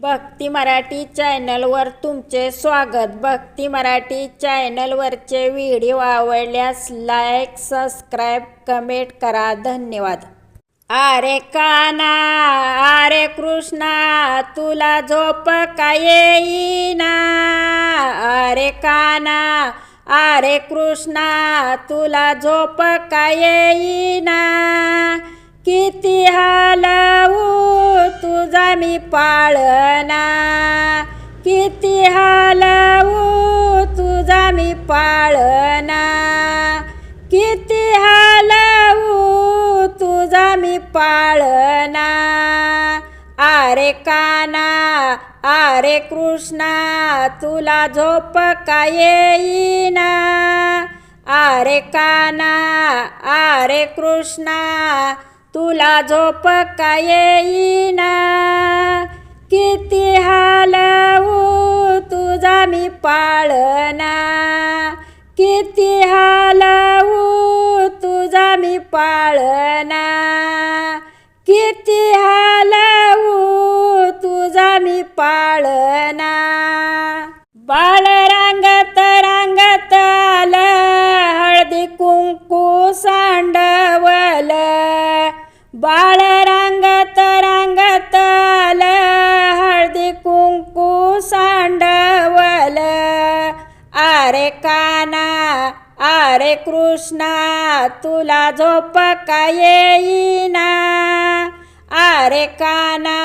भक्ती मराठी चॅनलवर तुमचे स्वागत. भक्ती मराठी चॅनलवरचे व्हिडिओ आवडल्यास लाईक सबस्क्राईब कमेंट करा. धन्यवाद. अरे काना अरे कृष्णा तुला झोप का येईना? अरे काना अरे कृष्णा तुला झोप का येई पाळना किती हालवू तुझा मी पाळना किती हालवू तुझा मी पाळना आरे काना आरे कृष्णा तुला झोप का येईना? आरे काना आरे कृष्णा तुला झोप का येईना? किती हालवू तुझा मी पाळना किती हालवू तुझा मी पाळना किती हालवू तुझा मी पाळना अरे काना अरे कृष्णा तुला झोप का येईना? अरे काना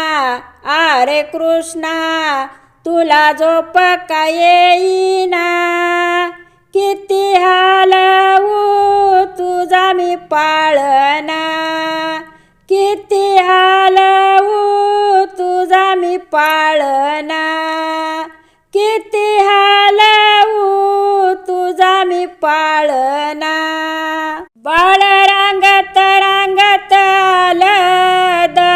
अरे कृष्णा तुला झोप का येईना? किती हालवू तुझा मी पाळना किती हालवू तुझा मी पाळना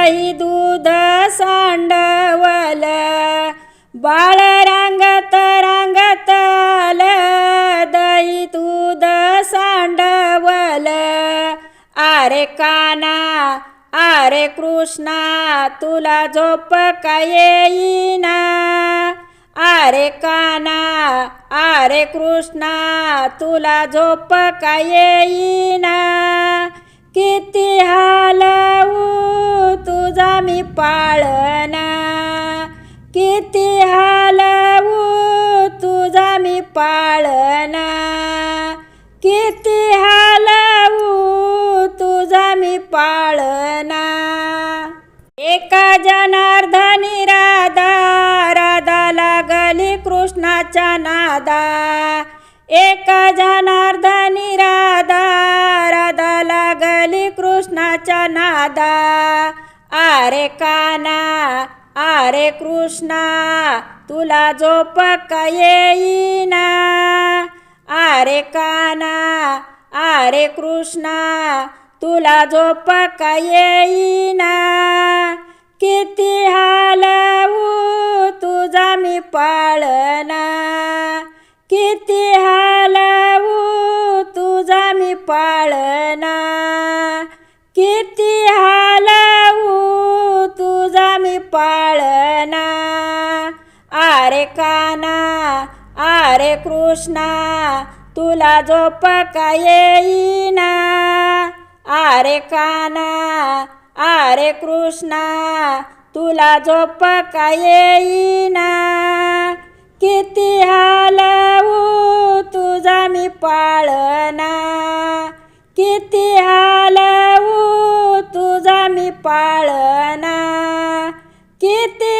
दही दूध सांडवल बाळ रांगत रांगत दही दूध सांडवल. आरे काना आरे कृष्णा तुला झोप का येईना? आरे काना आरे कृष्णा तुला झोप का येईना? किती हालवू तुझा मी पाळना किती हालवू तुझा मी पाळना किती हालवू तुझा मी पाळना एका जनार्दनी राधा राधा लागली कृष्णाच्या नादा. एका जना कृष्णाच्या आरे काना आरे कृष्णा तुला झोप का येईना? आरे काना आरे कृष्णा तुला झोप का येईना? किती हालवू तुझा मी पाळना किती हालवू तुझा मी पाळना किती काना आरे कृष्णा तुला झोप का येईना. अरे काना अरे कृष्णा तुला झोप का येईना. किती हालवू तुझा मी पाळना किती हालवू तुझा मी पाळना किती